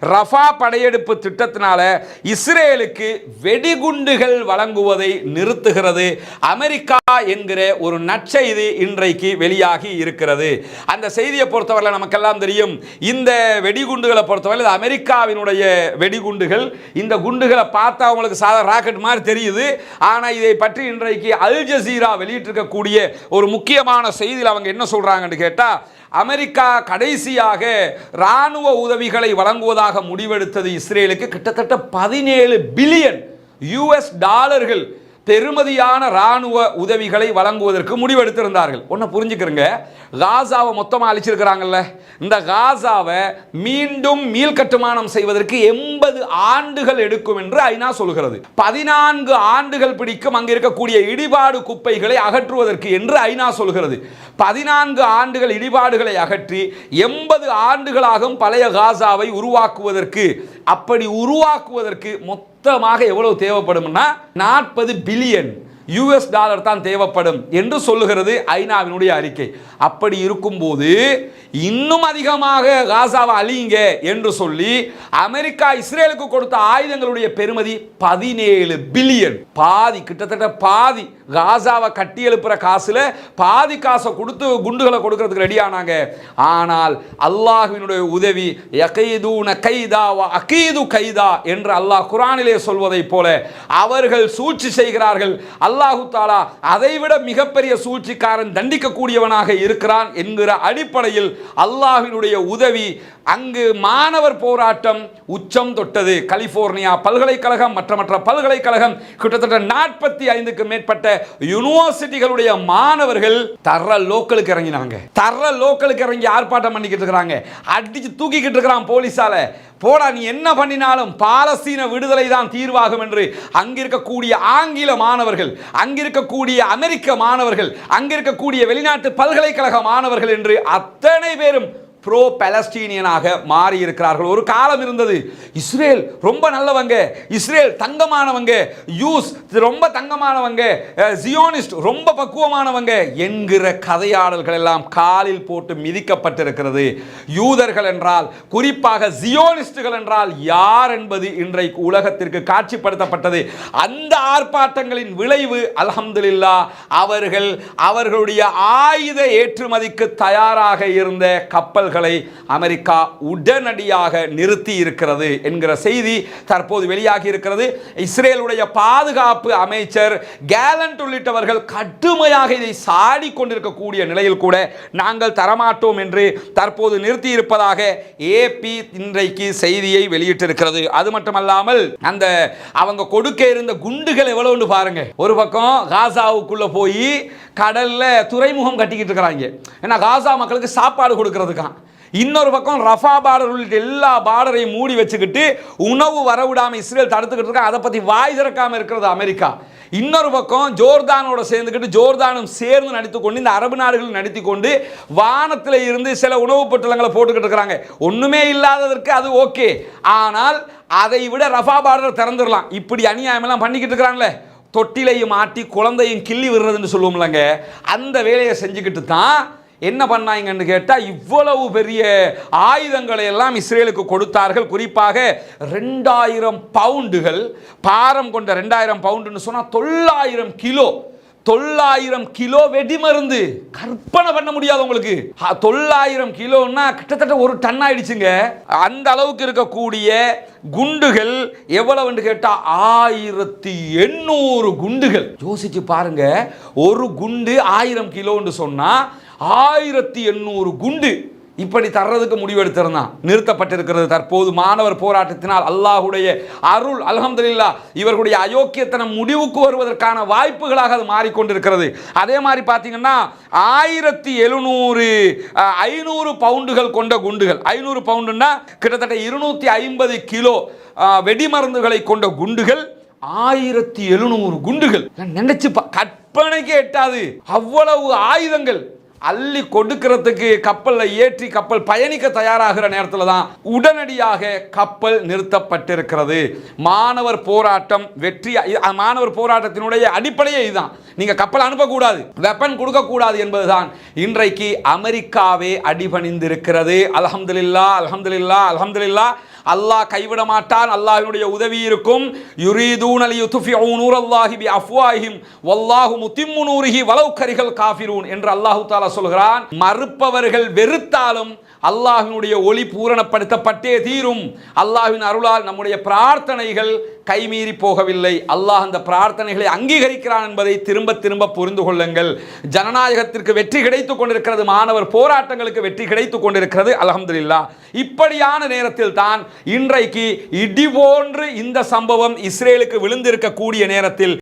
Rafah படையெடுப்பு திட்டத்தினால இஸ்ரேலுக்கு வெடிகுண்டுகள் வழங்குவதை நிறுத்துகிறது. அமெரிக்கா என்கிற ஒரு நற்செய்தி இன்றைக்கு வெளியாகி இருக்கிறது. அந்த செய்தியை பொறுத்தவரை நமக்கெல்லாம் தெரியும் இந்த வெடிகுண்டுகளை பொறுத்தவரை இது அமெரிக்காவினுடைய வெடிகுண்டுகள். இந்த குண்டுகளை பார்த்தா அவங்களுக்கு சாதா ராக்கெட் மாதிரி தெரியுது. ஆனால் இதை பற்றி இன்றைக்கு அல் ஜசீரா வெளியிட்டிருக்கக்கூடிய ஒரு முக்கியமான செய்தியில் அவங்க என்ன சொல்கிறாங்கன்னு கேட்டால் அமெரிக்கா கடைசியாக இராணுவ உதவிகளை வழங்குவதாக முடிவெடுத்தது இஸ்ரேலுக்கு கிட்டத்தட்ட பதினேழு பில்லியன் யுஎஸ் டாலர்கள். பெருமதியான இராணுவ உதவிகளை வழங்குவதற்கு முடிவெடுத்திருந்தார்கள். ஒன்று புரிஞ்சுக்கிறங்க. காசாவை மொத்தமாக அழிச்சிருக்கிறாங்கல்ல. இந்த காசாவை மீண்டும் மீள் கட்டுமானம் செய்வதற்கு எண்பது ஆண்டுகள் எடுக்கும் என்று ஐநா சொல்கிறது. பதினான்கு ஆண்டுகள் பிடிக்கும் அங்கே இருக்கக்கூடிய இடிபாடு குப்பைகளை அகற்றுவதற்கு என்று ஐநா சொல்கிறது. பதினான்கு ஆண்டுகள் இடிபாடுகளை அகற்றி எண்பது ஆண்டுகளாகும் பழைய காசாவை உருவாக்குவதற்கு அப்படி உருவாக்குவதற்கு மொத்தமாக எவ்வளவு தேவைப்படும்னா நாற்பது பில்லியன். யூஎஸ் டாலர் தான் தேவைப்படும் என்று சொல்லுகிறது ஐநாவினுடைய அறிக்கை. அப்படி இருக்கும்போது இன்னும் அதிகமாக காசாவை அழியுங்க என்று சொல்லி அமெரிக்கா இஸ்ரேலுக்கு கொடுத்த ஆயுதங்களுடைய பெருமதி பதினேழு பில்லியன். பாதி கிட்டத்தட்ட பாதி காசாவை கட்டி எழுப்புற காசுல பாதி காசை கொடுத்து குண்டுகளை கொடுக்கறதுக்கு ரெடி ஆனாங்க ஆனால் அல்லாஹினுடைய உதவி யகைதூன கைதா அகீது கைதா என்று அல்லாஹ் குரானிலே சொல்வதைப் போல அவர்கள் சூழ்ச்சி செய்கிறார்கள். அல்லாஹு அல்லாஹு தாலா அதைவிட மிகப்பெரிய சூழ்ச்சிக்காரன் தண்டிக்கக்கூடியவனாக இருக்கிறான் என்கிற அடிப்படையில் அல்லாஹினுடைய உதவி அங்கு மாணவர் போராட்டம் உச்சம் தொட்டது. கலிபோர்னியா பல்கலைக்கழகம் மற்ற மற்ற பல்கலைக்கழகம் கிட்டத்தட்ட நாற்பத்தி ஐந்துக்கு மேற்பட்ட யூனிவர்சிட்டிகளுடைய மாணவர்கள் தர்ற லோக்கலுக்கு இறங்கினாங்க. தர்ற லோக்கலுக்கு இறங்கி ஆர்ப்பாட்டம் பண்ணிக்கிட்டு இருக்கிறாங்க. அடிச்சு தூக்கிக்கிட்டு இருக்கிறான் போலீஸால. போடா நீ என்ன பண்ணினாலும் பாலஸ்தீன விடுதலை தான் தீர்வாகும் என்று அங்கிருக்கக்கூடிய ஆங்கில மாணவர்கள் அங்கிருக்கக்கூடிய அமெரிக்க மாணவர்கள் அங்கிருக்கக்கூடிய வெளிநாட்டு பல்கலைக்கழக மாணவர்கள் என்று அத்தனை பேரும் ப்ரோ பலஸ்டீனியனாக மாறி இருக்கிறார்கள் ஒரு காலம் இருந்தது. இஸ்ரேல் ரொம்ப நல்லவங்க. இஸ்ரேல் தங்கமானவங்க. யூஸ் ரொம்ப தங்கமானவங்க. ஜியோனிஸ்ட் ரொம்ப பக்குவமானவங்க. என்கிற கதையாடல்கள் எல்லாம் காலில் போட்டு மிதிக்கப்பட்டிருக்கிறது. யூதர்கள் என்றால் குறிப்பாக ஜியோனிஸ்டுகள் என்றால் யார் என்பது இன்றைக்கு உலகத்திற்கு காட்சிப்படுத்தப்பட்டது. அந்த ஆர்ப்பாட்டங்களின் விளைவு அல்ஹம்துலில்லா அவர்கள் அவர்களுடைய ஆயுத ஏற்றுமதிக்கு தயாராக இருந்த கப்பல்கள் அமெரிக்கா உடனடியாக நிறுத்தி இருக்கிறது என்கிற செய்தி தற்போது வெளியாகி இருக்கிறது. இஸ்ரேலுடைய பாதுகாப்பு அமைச்சர் கேலண்ட் உள்ளிட்டவர்கள் கடுமையாக இதை சாடி கொண்டிருக்கக்கூடிய நிலையில் கூட நாங்கள் தரமாட்டோம் என்று தற்போது நிறுத்தி இருப்பதாக ஏபி இன்றைக்கு செய்தியை வெளியிட்டிருக்கிறது. அது மட்டுமல்லாமல் அந்த அவங்க கொடுக்க இருந்த குண்டுகள் எவ்வளவுன்னு பாருங்க. ஒரு பக்கம் காசாவுக்குள்ள போய் கடல்ல துறைமுகம் கட்டிக்கிட்டு இருக்கிறாங்க. ஏன்னா காசா மக்களுக்கு சாப்பாடு கொடுக்கறதுக்கான் இன்னொரு பக்கம் ரஃபா பார்டர் உள்ளிட்ட எல்லா பார்டரையும் மூடி வச்சுக்கிட்டு உணவு வரவிடாம இஸ்ரேல் தடுத்துக்கிட்டு இருக்கா அதை பற்றி வாய் திறக்காமல் இருக்கிறது அமெரிக்கா. இன்னொரு பக்கம் ஜோர்தானோட சேர்ந்துக்கிட்டு ஜோர்தானும் சேர்ந்து நடித்து கொண்டு இந்த அரபு நாடுகள் நடத்தி கொண்டு வானத்தில் இருந்து சில உணவுப் பொட்டலங்களை போட்டுக்கிட்டு இருக்கிறாங்க. ஒன்றுமே இல்லாததற்கு அது ஓகே. ஆனால் அதை விட ரஃபா பார்டர் திறந்துடலாம். இப்படி அநியாயமெல்லாம் பண்ணிக்கிட்டு இருக்கிறாங்களே. தொட்டிலையும் மாட்டி குழந்தையும் கிள்ளி விடுறதுன்னு சொல்லுவோம்லங்க. அந்த வேலையை செஞ்சுக்கிட்டு தான் என்ன பண்ணாங்கன்னு கேட்டால் இவ்வளவு பெரிய ஆயுதங்களை எல்லாம் இஸ்ரேலுக்கு கொடுத்தார்கள். குறிப்பாக ரெண்டாயிரம் பவுண்டுகள் பாரம் கொண்ட ரெண்டாயிரம் பவுண்டுன்னு சொன்னால் தொள்ளாயிரம் கிலோ. தொள்ளாயிரம் கிலோ வெடிமருந்து. கற்பனை பண்ண முடியாது உங்களுக்கு. தொள்ளாயிரம் கிலோன்னா கிட்டத்தட்ட ஒரு டன் ஆயிடுச்சுங்க. அந்த அளவுக்கு இருக்கக்கூடிய குண்டுகள் எவ்வளவுன்னு கேட்டால் ஆயிரத்தி எண்ணூறு குண்டுகள். யோசிச்சு பாருங்க ஒரு குண்டு ஆயிரம் கிலோன்னு சொன்னால் ஆயிரத்தி எண்ணூறு குண்டு இப்படி தர்றதுக்கு முடிவெடுத்திருந்தான். நிறுத்தப்பட்டிருக்கிறது தற்போது மாணவர் போராட்டத்தினால். அல்லாஹுடைய அருள் அலமதுல்லா இவர்களுடைய அயோக்கியத்தனம் முடிவுக்கு வருவதற்கான வாய்ப்புகளாக அது மாறிக்கொண்டிருக்கிறது. அதே மாதிரி பார்த்தீங்கன்னா ஆயிரத்தி எழுநூறு ஐநூறு பவுண்டுகள் கொண்ட குண்டுகள். ஐநூறு பவுண்டுன்னா கிட்டத்தட்ட இருநூற்றி ஐம்பது கிலோ வெடிமருந்துகளை கொண்ட குண்டுகள். ஆயிரத்தி எழுநூறு குண்டுகள். நான் நினைச்சு கற்பனைக்கு எட்டாது. அவ்வளவு ஆயுதங்கள். அள்ளி கொடுக்கிறதுக்கு கப்பலில் ஏற்றி கப்பல் பயணிக்க தயாராகிற நேரத்தில் தான் உடனடியாக கப்பல் நிறுத்தப்பட்டிருக்கிறது. மாணவர் போராட்டம் வெற்றி மாணவர் போராட்டத்தினுடைய அடிப்படையே இதுதான். நீங்கள் கப்பல் அனுப்பக்கூடாது வெப்பன் கொடுக்கக்கூடாது என்பதுதான் இன்றைக்கு அமெரிக்காவே அடிபணிந்திருக்கிறது. அலமதுல்லா அலமதுல்லா அலமதுல்லா அல்லாஹ் கைவிட மாட்டான் அல்லாஹினுடைய உதவி இருக்கும். யுரீதூன லியுத்ஃபிஉ நூரல்லாஹி பி அஃப்வாஹிம் வல்லாஹு முத்திம்மு நூரிஹி காஃபிரூன் என்று அல்லாஹு தாலா சொல்கிறான். மறுப்பவர்கள் வெறுத்தாலும் அல்லாஹினுடைய ஒளி பூரணப்படுத்தப்பட்டே தீரும். அல்லாஹின் அருளால் நம்முடைய பிரார்த்தனைகள் கைமீறி போகவில்லை. அல்லாஹ் அந்த பிரார்த்தனைகளை அங்கீகரிக்கிறான் என்பதை திரும்ப திரும்ப புரிந்து கொள்ளுங்கள். ஜனநாயகத்திற்கு வெற்றி கிடைத்துக் கொண்டிருக்கிறது மாணவர் போராட்டங்களுக்கு வெற்றி கிடைத்துக் கொண்டிருக்கிறது அலமதுல்லா இப்படியான நேரத்தில் தான் இன்றைக்கு இடி போன்று இந்த சம்பவம் இஸ்ரேலுக்கு விழுந்திருக்கக்கூடிய நேரத்தில்